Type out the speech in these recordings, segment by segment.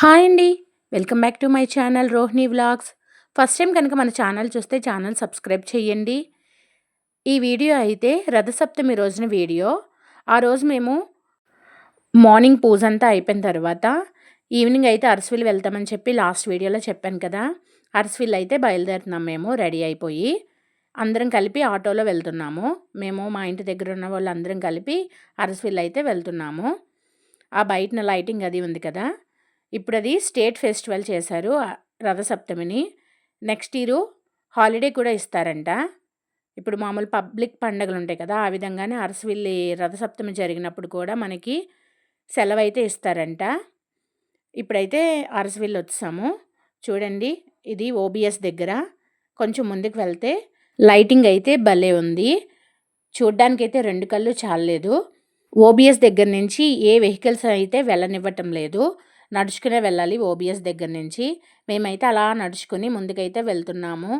Hi అండి. Welcome back to my channel Rohini vlogs. First time కనుక మన channel చూస్తే ఛానల్ సబ్స్క్రైబ్ చేయండి. ఈ వీడియో అయితే రథసప్తమి రోజున వీడియో. ఆ రోజు మేము మార్నింగ్ పూజ అంతా అయిపోయిన తర్వాత ఈవినింగ్ అయితే అరసవిల్ వెళ్తామని చెప్పి లాస్ట్ వీడియోలో చెప్పాను కదా. అరసవిల్ అయితే బయలుదేరుతున్నాం మేము రెడీ అయిపోయి. అందరం కలిపి ఆటోలో వెళ్తున్నాము. మేము మా ఇంటి దగ్గర ఉన్న వాళ్ళందరం కలిపి అరసవిల్ అయితే వెళ్తున్నాము. ఆ బయటన లైటింగ్ అది ఉంది కదా. ఇప్పుడు అది స్టేట్ ఫెస్టివల్ చేశారు రథసప్తమిని. నెక్స్ట్ ఇయర్ హాలిడే కూడా ఇస్తారంట. ఇప్పుడు మామూలు పబ్లిక్ పండుగలు ఉంటాయి కదా ఆ విధంగానే అరసవిల్లి రథసప్తమి జరిగినప్పుడు కూడా మనకి సెలవు అయితే ఇస్తారంట. ఇప్పుడైతే అరసవిల్లి వచ్చాము చూడండి ఇది ఓబిఎస్ దగ్గర. కొంచెం ముందుకు వెళ్తే లైటింగ్ అయితే భలే ఉంది. చూడ్డానికైతే రెండు కళ్ళు చాలలేదు. ఓబిఎస్ దగ్గర నుంచి ఏ వెహికల్స్ అయితే వెళ్ళనివ్వటం లేదు. నడుచుకునే వెళ్ళాలి ఓబిఎస్ దగ్గర నుంచి. మేమైతే అలా నడుచుకుని ముందుకైతే వెళ్తున్నాము.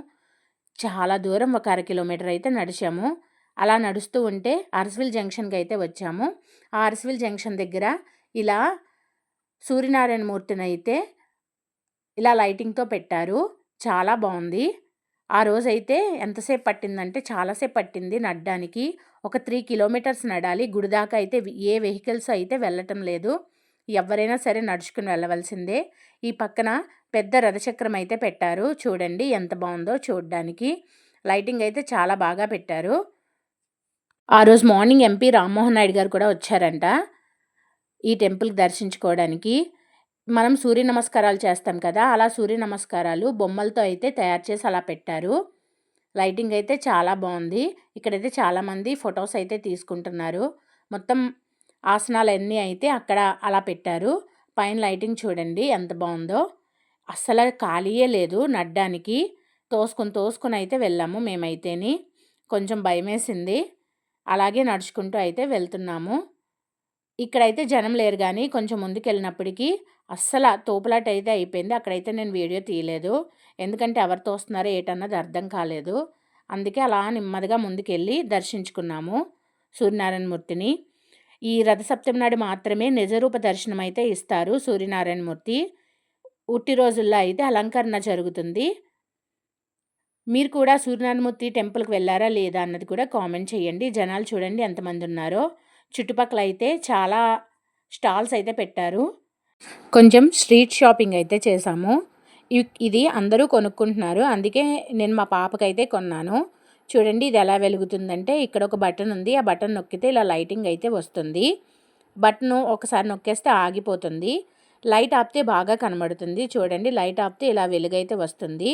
చాలా దూరం ఒక అర కిలోమీటర్ అయితే నడిచాము. అలా నడుస్తూ ఉంటే అరసవిల్ జంక్షన్కి అయితే వచ్చాము. ఆ అరసవిల్ జంక్షన్ దగ్గర ఇలా సూర్యనారాయణ మూర్తిని అయితే ఇలా లైటింగ్తో పెట్టారు. చాలా బాగుంది. ఆ రోజైతే ఎంతసేపు పట్టిందంటే చాలాసేపు పట్టింది నడ్డానికి. ఒక త్రీ కిలోమీటర్స్ నడాలి. గుడి దాకా అయితే ఏ వెహికల్స్ అయితే వెళ్ళటం లేదు. ఎవరైనా సరే నడుచుకుని వెళ్ళవలసిందే. ఈ పక్కన పెద్ద రథచక్రం అయితే పెట్టారు. చూడండి ఎంత బాగుందో చూడడానికి. లైటింగ్ అయితే చాలా బాగా పెట్టారు. ఆ రోజు మార్నింగ్ ఎంపీ రామ్మోహన్ నాయుడు గారు కూడా వచ్చారంట ఈ టెంపుల్కి దర్శించుకోవడానికి. మనం సూర్య నమస్కారాలు చేస్తాం కదా అలా సూర్య నమస్కారాలు బొమ్మలతో అయితే తయారు చేసి అలా పెట్టారు. లైటింగ్ అయితే చాలా బాగుంది. ఇక్కడైతే చాలామంది ఫొటోస్ అయితే తీసుకుంటున్నారు. మొత్తం ఆసనాలన్నీ అయితే అక్కడ అలా పెట్టారు. పైన లైటింగ్ చూడండి ఎంత బాగుందో. అస్సలు ఖాళీయే లేదు నడ్డానికి. తోసుకొని తోసుకొని అయితే వెళ్ళాము మేమైతేని. కొంచెం భయమేసింది. అలాగే నడుచుకుంటూ అయితే వెళ్తున్నాము. ఇక్కడైతే జనం లేరు కానీ కొంచెం ముందుకు వెళ్ళినప్పటికీ అస్సలు తోపులాట అయితే అయిపోయింది. అక్కడైతే నేను వీడియో తీయలేదు. ఎందుకంటే ఎవరు తోస్తున్నారో ఏటన్నది అర్థం కాలేదు. అందుకే అలా నెమ్మదిగా ముందుకెళ్ళి దర్శించుకున్నాము సూర్యనారాయణమూర్తిని. ఈ రథసప్తమి నాడు మాత్రమే నిజరూప దర్శనం అయితే ఇస్తారు సూర్యనారాయణమూర్తి. ఉట్టి రోజుల్లో అయితే అలంకరణ జరుగుతుంది. మీరు కూడా సూర్యనారాయణమూర్తి టెంపుల్కి వెళ్ళారా లేదా అన్నది కూడా కామెంట్ చేయండి. జనాలు చూడండి ఎంతమంది ఉన్నారో. చుట్టుపక్కల అయితే చాలా స్టాల్స్ అయితే పెట్టారు. కొంచెం స్ట్రీట్ షాపింగ్ అయితే చేశాము. ఇది అందరూ కొనుక్కుంటున్నారు. అందుకే నేను మా పాపకైతే కొన్నాను. చూడండి ఇది ఎలా వెలుగుతుందంటే ఇక్కడ ఒక బటన్ ఉంది. ఆ బటన్ నొక్కితే ఇలా లైటింగ్ అయితే వస్తుంది. బటన్ ఒకసారి నొక్కేస్తే ఆగిపోతుంది. లైట్ ఆపితే బాగా కనబడుతుంది. చూడండి లైట్ ఆపితే ఇలా వెలుగైతే వస్తుంది.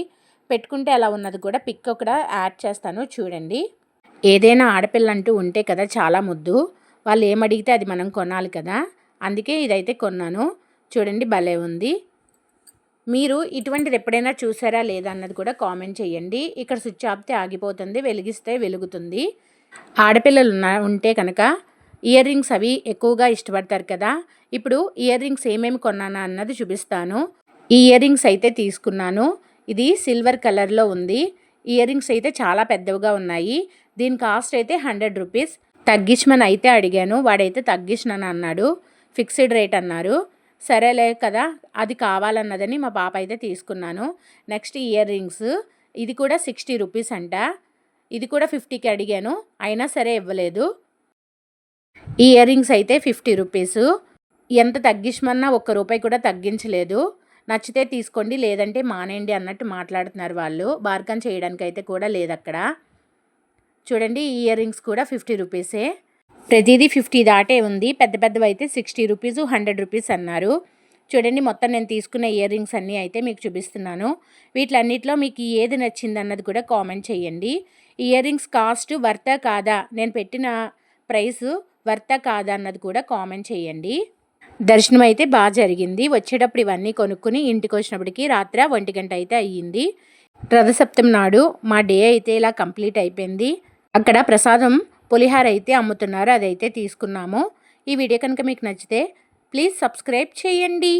పెట్టుకుంటే ఎలా ఉన్నది కూడా పిక్ ఒకట యాడ్ చేస్తాను. చూడండి. ఏదైనా ఆడపిల్ల అంటూ ఉంటే కదా చాలా ముద్దు. వాళ్ళు ఏమడిగితే అది మనం కొనాలి కదా. అందుకే ఇదైతే కొన్నాను. చూడండి భలే ఉంది. మీరు ఇటువంటిది ఎప్పుడైనా చూసారా లేదా అన్నది కూడా కామెంట్ చేయండి. ఇక్కడ స్విచ్ ఆపితే ఆగిపోతుంది వెలిగిస్తే వెలుగుతుంది. ఆడపిల్లలు ఉన్న ఉంటే కనుక ఇయర్ రింగ్స్ అవి ఎక్కువగా ఇష్టపడతారు కదా. ఇప్పుడు ఇయర్ రింగ్స్ ఏమేమి కొన్నానా అన్నది చూపిస్తాను. ఈ ఇయర్ రింగ్స్ అయితే తీసుకున్నాను. ఇది సిల్వర్ కలర్లో ఉంది. ఇయర్ రింగ్స్ అయితే చాలా పెద్దవిగా ఉన్నాయి. దీని కాస్ట్ అయితే హండ్రెడ్ రూపీస్. తగ్గించమని అయితే అడిగాను. వాడైతే తగ్గించనని అన్నాడు. ఫిక్స్డ్ రేట్ అన్నారు. సరేలే కదా అది కావాలన్నదని మా పాప అయితే తీసుకున్నాను. నెక్స్ట్ ఇయర్ రింగ్స్ ఇది కూడా సిక్స్టీ రూపీస్ అంట. ఇది కూడా ఫిఫ్టీకి అడిగాను అయినా సరే ఇవ్వలేదు. ఈ ఇయర్ రింగ్స్ అయితే ఫిఫ్టీ రూపీస్. ఎంత తగ్గించమన్నా ఒక్క రూపాయి కూడా తగ్గించలేదు. నచ్చితే తీసుకోండి లేదంటే మానేయండి అన్నట్టు మాట్లాడుతున్నారు వాళ్ళు. బార్గన్ చేయడానికి అయితే కూడా లేదు అక్కడ చూడండి ఈ ఇయర్ రింగ్స్ కూడా ఫిఫ్టీ రూపీసే. ప్రతిదీ ఫిఫ్టీ దాటే ఉంది. పెద్ద పెద్దవి అయితే సిక్స్టీ రూపీస్ హండ్రెడ్ రూపీస్ అన్నారు. చూడండి మొత్తం నేను తీసుకున్న ఇయర్ రింగ్స్ అన్నీ అయితే మీకు చూపిస్తున్నాను. వీటిలన్నిటిలో మీకు ఏది నచ్చింది అన్నది కూడా కామెంట్ చేయండి. ఇయర్ రింగ్స్ కాస్ట్ వర్త కాదా? నేను పెట్టిన ప్రైస్ వర్త కాదా అన్నది కూడా కామెంట్ చేయండి. దర్శనం అయితే బాగా జరిగింది. వచ్చేటప్పుడు ఇవన్నీ కొనుక్కుని ఇంటికి వచ్చినప్పటికి రాత్రి ఒంటి గంట అయితే అయ్యింది. రథసప్తమి నాడు మా డే అయితే ఇలా కంప్లీట్ అయిపోయింది. అక్కడ ప్రసాదం పులిహార అయితే అమ్ముతున్నారు అదైతే తీసుకున్నాము. ఈ వీడియో కనుక మీకు నచ్చితే ప్లీజ్ సబ్స్క్రైబ్ చేయండి.